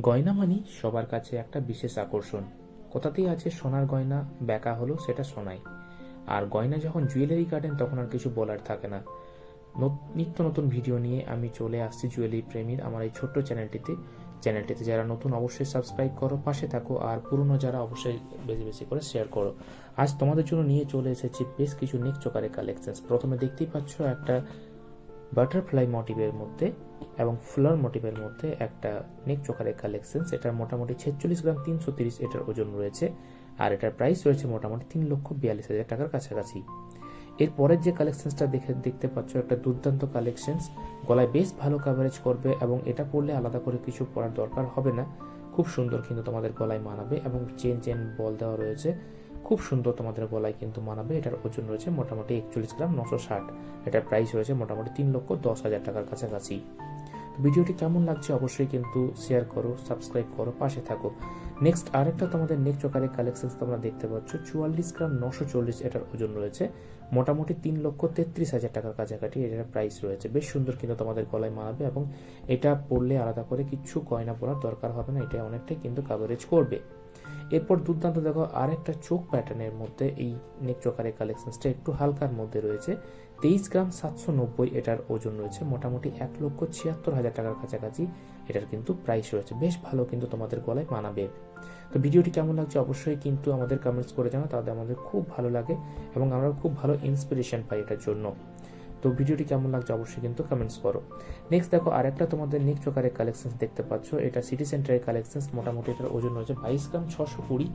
গয়না মানি সবার কাছে একটা বিশেষ আকর্ষণ। কোথাতেই আছে সোনার গয়না ব্যাকা হলো সেটা সোনাই। আর গয়না যখন জুয়েলারি কাটেন তখন আর কিছু বলার থাকে না। নত- নিত্য নতুন ভিডিও নিয়ে আমি চলে আসছি জুয়েলারি প্রেমীর আমার এই ছোট্ট চ্যানেলটিতে চ্যানেলটিতে যারা নতুন, অবশ্যই সাবস্ক্রাইব করো, পাশে থাকো, আর পুরনো যারা অবশ্যই বেশি বেশি করে শেয়ার করো। আজ তোমাদের জন্য নিয়ে চলে এসেছি বেশ কিছু নেক চোকারের কালেকশন প্রথমে দেখতেই পাচ্ছ একটা বাটারফ্লাই মোটিভের মধ্যে এবং ফ্লার মোটিভের মধ্যে একটা নেক চোকারের কালেকশন এটার মোটামুটি ছেচল্লিশ গ্রাম তিনশো তিরিশ এটার ওজন রয়েছে আর এটার প্রাইস রয়েছে মোটামুটি তিন লক্ষ বিয়াল্লিশ হাজার টাকার কাছাকাছি। এর পরের যে কালেকশনসটা দেখে, দেখতে পাচ্ছ, একটা দুর্দান্ত কালেকশনস গলায় বেশ ভালো কাভারেজ করবে এবং এটা পরলে আলাদা করে কিছু পরার দরকার হবে না। খুব সুন্দর কিন্তু তোমাদের গলায় মানাবে এবং চেন চেন বল দেওয়া রয়েছে। খুব সুন্দর তোমাদের গলায় কিন্তু মানাবে। এটার ওজন রয়েছে মোটামুটি একচল্লিশ গ্রাম নশো ষাট। এটার প্রাইস রয়েছে মোটামুটি তিন লক্ষ দশ হাজার টাকার কাছাকাছি। ভিডিওটি কেমন লাগছে অবশ্যই কিন্তু শেয়ার করো সাবস্ক্রাইব করো, পাশে থাকো। নেক্সট আরেকটা তোমাদের নেক চোকারের কালেকশন তোমরা দেখতে পাচ্ছ, চুয়াল্লিশ গ্রাম নশো চল্লিশ এটার ওজন রয়েছে। মোটামুটি তিন লক্ষ তেত্রিশ হাজার টাকার কাছাকাছি এটার প্রাইস রয়েছে। বেশ সুন্দর কিন্তু তোমাদের গলায় মানাবে এবং এটা পরলে আলাদা করে কিছু গয়না পরার দরকার হবে না, এটা অনেকটাই কিন্তু কাভারেজ করবে। এরপর দুর্দান্ত দেখো আরেকটা চোখ প্যাটার্নের মধ্যে এই নেক চোকারের কালেকশনসটা একটু হালকার মধ্যে রয়েছে। তেইশ গ্রাম সাতশো নব্বই এটার ওজন রয়েছে, মোটামুটি এক লক্ষ ছিয়াত্তর হাজার টাকার কাছাকাছি। এটার কিন্তু প্রাইস রয়েছে, বেশ ভালো কিন্তু তোমাদের গলায় মানাবে। তো ভিডিওটি কেমন লাগছে অবশ্যই কিন্তু আমাদের কমেন্টস করে জানো তাহলে আমাদের খুব ভালো লাগে এবং আমরা খুব ভালো ইন্সপিরেশন পাই এটার জন্য। তো ভিডিওটি কেমন লাগছে অবশ্যই কিন্তু কমেন্টস করো। নেক্সট দেখো, আরেকটা তোমাদের নিক চোকারের কালেকশন দেখতে পাচ্ছ। এটা সিটি সেন্টারের কালেকশন মোটামুটি এটার ওজন রয়েছে বাইশ গ্রাম ছশো কুড়ি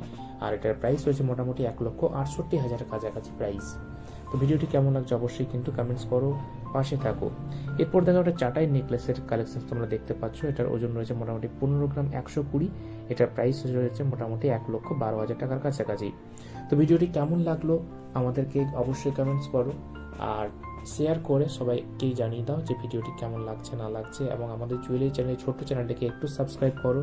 আর এটার প্রাইস রয়েছে মোটামুটি এক লক্ষ আটষট্টি হাজার কাছাকাছি প্রাইস তো ভিডিওটি কেমন লাগছে অবশ্যই কিন্তু কমেন্টস করো, পাশে থাকো। এরপর দেখো একটা চাটাই নেকলেসের কালেকশন তোমরা দেখতে পাচ্ছ। এটার ওজন রয়েছে মোটামুটি পনেরো গ্রাম একশো কুড়ি, এটার প্রাইস রয়েছে মোটামুটি এক লক্ষ বারো হাজার টাকার কাছাকাছি। তো ভিডিওটি কেমন লাগল আমাদেরকে অবশ্যই কমেন্টস করো। আর শেয়ার করে সবাইকেই জানিয়ে দাও যে ভিডিওটি কেমন লাগছে, না লাগছে এবং আমাদের জুয়েলারি চ্যানেল ছোট্ট চ্যানেলটিকে একটু সাবস্ক্রাইব করো।